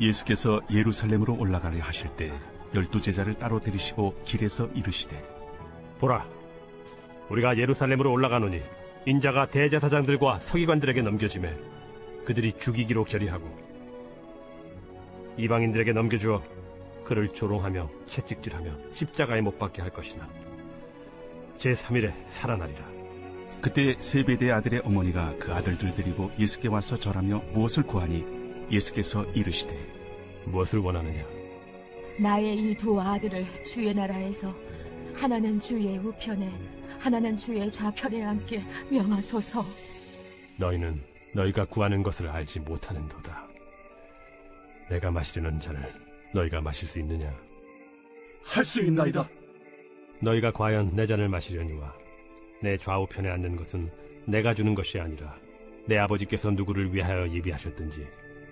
예수께서 예루살렘으로 올라가려 하실 때 열두 제자를 따로 데리시고 길에서 이르시되 보라, 우리가 예루살렘으로 올라가노니 인자가 대제사장들과 서기관들에게 넘겨짐에 그들이 죽이기로 결의하고 이방인들에게 넘겨주어 그를 조롱하며 채찍질하며 십자가에 못 박게 할 것이나 제3일에 살아나리라. 그때 세베대 아들의 어머니가 그 아들들 데리고 예수께 와서 절하며 무엇을 구하니 예수께서 이르시되 무엇을 원하느냐? 나의 이 두 아들을 주의 나라에서 하나는 주의 우편에 하나는 주의 좌편에 앉게 명하소서. 너희는 너희가 구하는 것을 알지 못하는도다. 내가 마시려는 잔을 너희가 마실 수 있느냐? 할 수 있나이다. 너희가 과연 내 잔을 마시려니와 내 좌우편에 앉는 것은 내가 주는 것이 아니라 내 아버지께서 누구를 위하여 예비하셨든지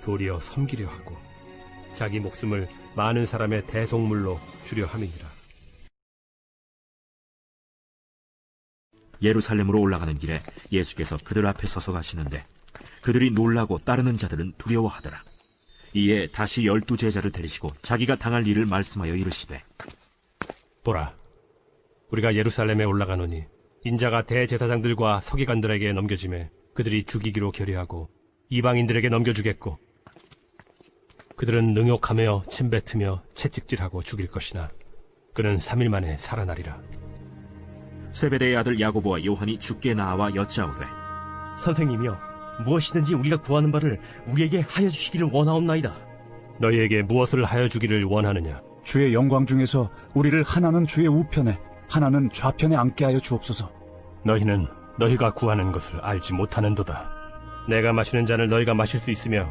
도리어 섬기려 하고 자기 목숨을 많은 사람의 대속물로 주려 함이니라 예루살렘으로 올라가는 길에 예수께서 그들 앞에 서서 가시는데 그들이 놀라고 따르는 자들은 두려워하더라. 이에 다시 열두 제자를 데리시고 자기가 당할 일을 말씀하여 이르시되 보라, 우리가 예루살렘에 올라가노니 인자가 대제사장들과 서기관들에게 넘겨짐에 그들이 죽이기로 결의하고 이방인들에게 넘겨주겠고 그들은 능욕하며 침뱉으며 채찍질하고 죽일 것이나 그는 3일 만에 살아나리라. 세베대의 아들 야고보와 요한이 죽게 나와 여짜오되 선생님이여 무엇이든지 우리가 구하는 바를 우리에게 하여 주시기를 원하옵나이다. 너희에게 무엇을 하여 주기를 원하느냐? 주의 영광 중에서 우리를 하나는 주의 우편에 하나는 좌편에 앉게 하여 주옵소서. 너희는 너희가 구하는 것을 알지 못하는도다. 내가 마시는 잔을 너희가 마실 수 있으며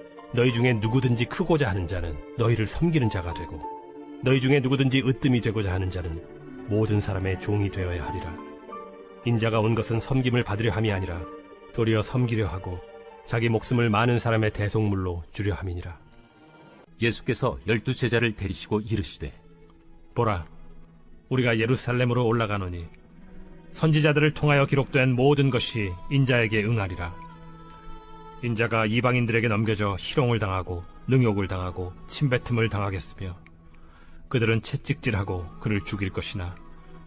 너희 중에 누구든지 크고자 하는 자는 너희를 섬기는 자가 되고 너희 중에 누구든지 으뜸이 되고자 하는 자는 모든 사람의 종이 되어야 하리라 인자가 온 것은 섬김을 받으려 함이 아니라 도리어 섬기려 하고 자기 목숨을 많은 사람의 대속물로 주려 함이니라 예수께서 열두 제자를 데리시고 이르시되 보라, 우리가 예루살렘으로 올라가노니 선지자들을 통하여 기록된 모든 것이 인자에게 응하리라. 인자가 이방인들에게 넘겨져 희롱을 당하고 능욕을 당하고 침뱉음을 당하겠으며 그들은 채찍질하고 그를 죽일 것이나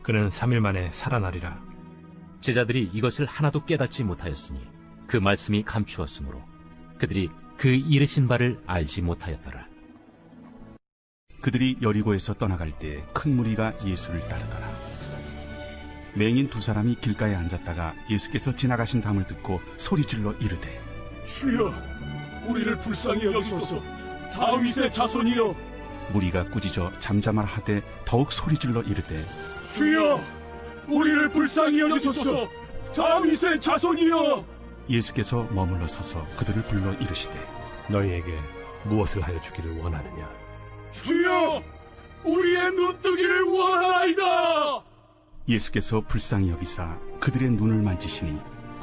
그는 3일 만에 살아나리라. 제자들이 이것을 하나도 깨닫지 못하였으니 그 말씀이 감추었으므로 그들이 그 이르신 바를 알지 못하였더라. 그들이 여리고에서 떠나갈 때 큰 무리가 예수를 따르더라. 맹인 두 사람이 길가에 앉았다가 예수께서 지나가신 담을 듣고 소리질러 이르되 주여, 우리를 불쌍히 여기소서. 다윗의 자손이여, 무리가 꾸짖어 잠잠하라 하되 더욱 소리질러 이르되 주여, 우리를 불쌍히 여기소서. 다윗의 자손이여, 예수께서 머물러 서서 그들을 불러 이르시되 너희에게 무엇을 하여 주기를 원하느냐? 주여, 우리의 눈뜨기를 원하나이다. 예수께서 불쌍히 여기사 그들의 눈을 만지시니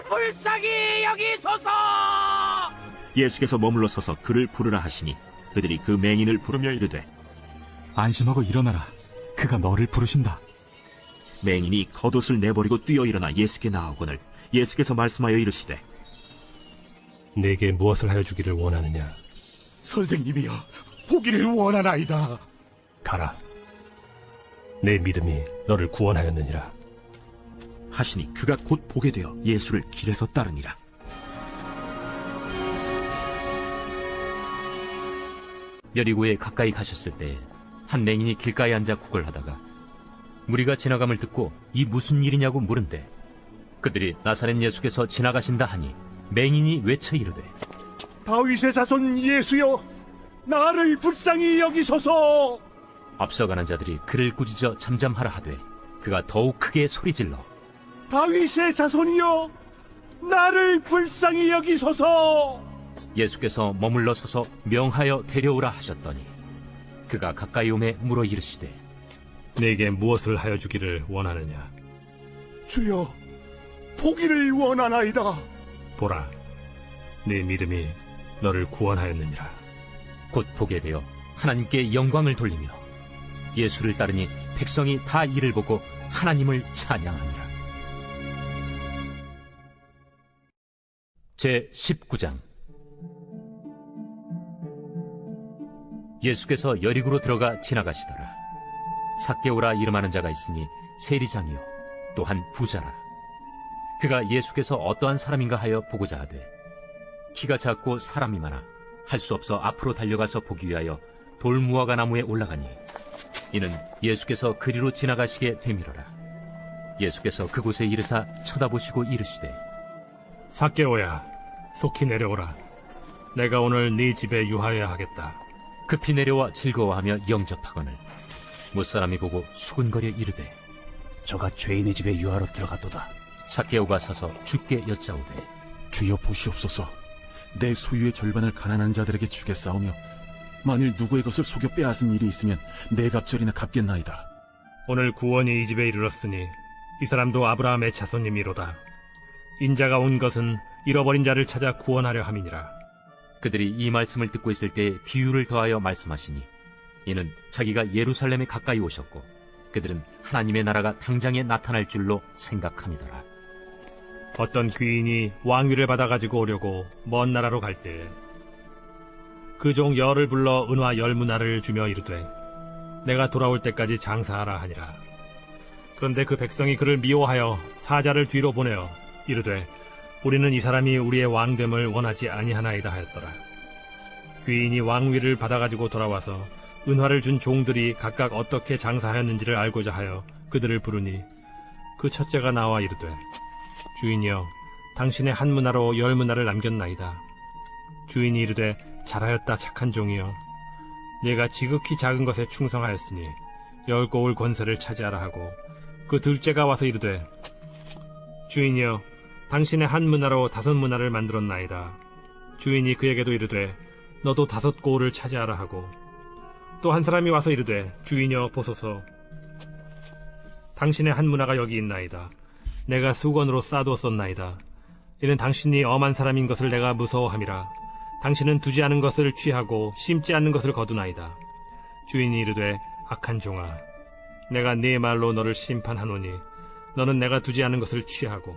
나를 불쌍히 여기소서 예수께서 머물러 서서 그를 부르라 하시니 그들이 그 맹인을 부르며 이르되 안심하고 일어나라. 그가 너를 부르신다. 맹인이 겉옷을 내버리고 뛰어 일어나 예수께 나아오거늘 예수께서 말씀하여 이르시되 내게 무엇을 하여 주기를 원하느냐? 선생님이여, 보기를 원하나이다. 가라. 내 믿음이 너를 구원하였느니라. 하시니 그가 곧 보게 되어 예수를 길에서 따르니라. 여리고에 가까이 가셨을 때 한 맹인이 길가에 앉아 구걸하다가 무리가 지나감을 듣고 이 무슨 일이냐고 물은데 그들이 나사렛 예수께서 지나가신다 하니 맹인이 외쳐 이르되 다윗의 자손 예수여, 나를 불쌍히 여기소서. 앞서가는 자들이 그를 꾸짖어 잠잠하라 하되 그가 더욱 크게 소리질러 다윗의 자손이여, 나를 불쌍히 여기소서. 예수께서 머물러 서서 명하여 데려오라 하셨더니 그가 가까이 오매 물어 이르시되 내게 무엇을 하여 주기를 원하느냐? 주여, 보기를 원하나이다. 보라. 내 믿음이 너를 구원하였느니라. 곧 보게 되어 하나님께 영광을 돌리며 예수를 따르니 백성이 다 이를 보고 하나님을 찬양하니라. 제 19장 예수께서 여리고로 들어가 지나가시더라. 삭개오라 이름하는 자가 있으니 세리장이요 또한 부자라. 그가 예수께서 어떠한 사람인가 하여 보고자 하되 키가 작고 사람이 많아 할 수 없어 앞으로 달려가서 보기 위하여 돌무화과 나무에 올라가니 이는 예수께서 그리로 지나가시게 되밀어라. 예수께서 그곳에 이르사 쳐다보시고 이르시되 삭개오야, 속히 내려오라. 내가 오늘 네 집에 유하여야 하겠다. 급히 내려와 즐거워하며 영접하거늘 무사람이 보고 수군거려 이르되 저가 죄인의 집에 유하러 들어갔도다. 삭개오가 서서 주께 여짜오되 주여 보시옵소서. 내 소유의 절반을 가난한 자들에게 주겠사오며 만일 누구의 것을 속여 빼앗은 일이 있으면 네 갑절이나 갚겠나이다. 오늘 구원이 이 집에 이르렀으니 이 사람도 아브라함의 자손님이로다. 인자가 온 것은 잃어버린 자를 찾아 구원하려 함이니라. 그들이 이 말씀을 듣고 있을 때 비유를 더하여 말씀하시니 이는 자기가 예루살렘에 가까이 오셨고 그들은 하나님의 나라가 당장에 나타날 줄로 생각함이더라. 어떤 귀인이 왕위를 받아가지고 오려고 먼 나라로 갈때그종 열을 불러 은화 열 문화를 주며 이르되 내가 돌아올 때까지 장사하라 하니라. 그런데 그 백성이 그를 미워하여 사자를 뒤로 보내어 이르되 우리는 이 사람이 우리의 왕됨을 원하지 아니하나이다 하였더라. 귀인이 왕위를 받아가지고 돌아와서 은화를 준 종들이 각각 어떻게 장사하였는지를 알고자 하여 그들을 부르니 그 첫째가 나와 이르되 주인이여 당신의 한 문화로 열 문화를 남겼나이다. 주인이 이르되 잘하였다 착한 종이여 내가 지극히 작은 것에 충성하였으니 열 고울 권세를 차지하라 하고 그 둘째가 와서 이르되 주인이여 당신의 한 문화로 다섯 문화를 만들었나이다. 주인이 그에게도 이르되 너도 다섯 고울을 차지하라 하고 또 한 사람이 와서 이르되 주인이여 보소서 당신의 한 문화가 여기 있나이다. 내가 수건으로 싸두었었나이다. 이는 당신이 엄한 사람인 것을 내가 무서워함이라. 당신은 두지 않은 것을 취하고 심지 않는 것을 거두나이다. 주인이 이르되 악한 종아, 내가 네 말로 너를 심판하노니 너는 내가 두지 않은 것을 취하고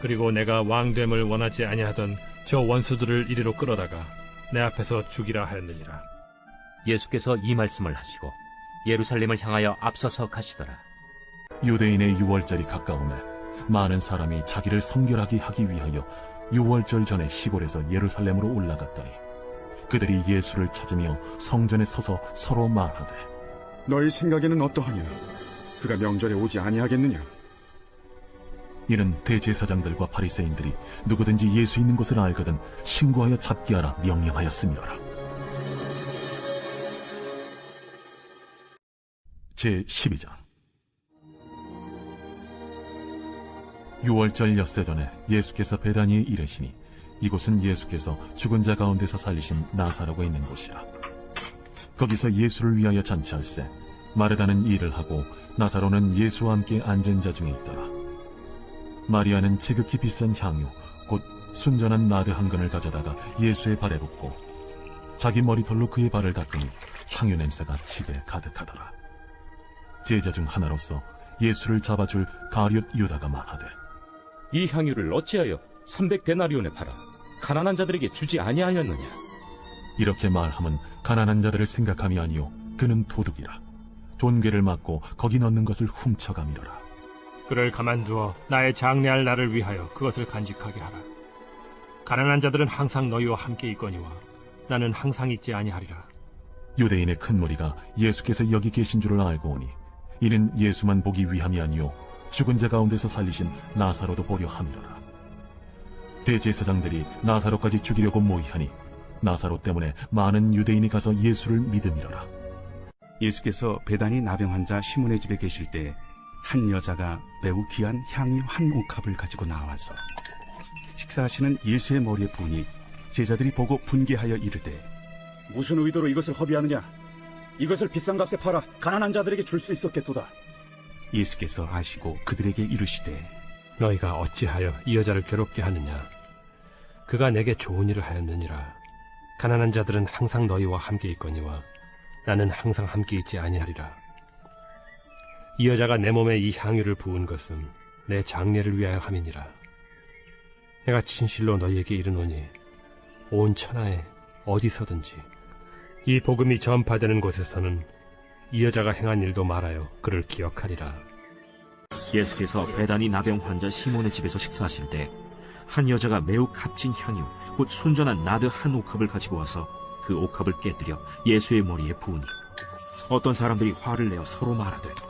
그리고 내가 왕됨을 원하지 아니하던 저 원수들을 이리로 끌어다가 내 앞에서 죽이라 하였느니라. 예수께서 이 말씀을 하시고 예루살렘을 향하여 앞서서 가시더라. 유대인의 유월절이 가까우매 많은 사람이 자기를 성결하게 하기 위하여 유월절 전에 시골에서 예루살렘으로 올라갔더니 그들이 예수를 찾으며 성전에 서서 서로 말하되 너희 생각에는 어떠하냐? 그가 명절에 오지 아니하겠느냐? 이는 대제사장들과 바리새인들이 누구든지 예수 있는 것을 알거든 신고하여 잡게 하라 명령하였음이라 제12장 6월절 엿새 전에 예수께서 베다니에 이르시니 이곳은 예수께서 죽은 자 가운데서 살리신 나사라고 있는 곳이라. 거기서 예수를 위하여 잔치할세 마르다는 일을 하고 나사로는 예수와 함께 앉은 자 중에 있더라. 마리아는 지극히 비싼 향유 곧 순전한 나드 한 근을 가져다가 예수의 발에 붓고 자기 머리털로 그의 발을 닦으니 향유 냄새가 집에 가득하더라. 제자 중 하나로서 예수를 잡아줄 가룟 유다가 말하되 이 향유를 어찌하여 300데나리온에 팔아 가난한 자들에게 주지 아니하였느냐? 이렇게 말함은 가난한 자들을 생각함이 아니요 그는 도둑이라. 돈괴를 맞고 거기 넣는 것을 훔쳐감이로라 그를 가만두어 나의 장래할 날을 위하여 그것을 간직하게 하라. 가난한 자들은 항상 너희와 함께 있거니와 나는 항상 있지 아니하리라. 유대인의 큰 무리가 예수께서 여기 계신 줄을 알고 오니 이는 예수만 보기 위함이 아니요 죽은 자 가운데서 살리신 나사로도 보려 함이로라 대제사장들이 나사로까지 죽이려고 모의하니 나사로 때문에 많은 유대인이 가서 예수를 믿음이로라 예수께서 베다니 나병 환자 시몬의 집에 계실 때 한 여자가 매우 귀한 향유 한 옥합을 가지고 나와서 식사하시는 예수의 머리에 부으니 제자들이 보고 분개하여 이르되 무슨 의도로 이것을 허비하느냐? 이것을 비싼 값에 팔아 가난한 자들에게 줄 수 있었겠도다. 예수께서 아시고 그들에게 이르시되 너희가 어찌하여 이 여자를 괴롭게 하느냐? 그가 내게 좋은 일을 하였느니라. 가난한 자들은 항상 너희와 함께 있거니와 나는 항상 함께 있지 아니하리라. 이 여자가 내 몸에 이 향유를 부은 것은 내 장례를 위하여 함이니라. 내가 진실로 너희에게 이르노니 온 천하에 어디서든지 이 복음이 전파되는 곳에서는 이 여자가 행한 일도 말하여 그를 기억하리라. 예수께서 베다니 나병 환자 시몬의 집에서 식사하실 때 한 여자가 매우 값진 향유 곧 순전한 나드 한 옥합을 가지고 와서 그 옥합을 깨뜨려 예수의 머리에 부으니 어떤 사람들이 화를 내어 서로 말하되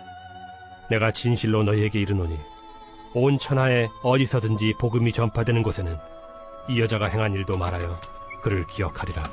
내가 진실로 너희에게 이르노니 온 천하에 어디서든지 복음이 전파되는 곳에는 이 여자가 행한 일도 말하여 그를 기억하리라.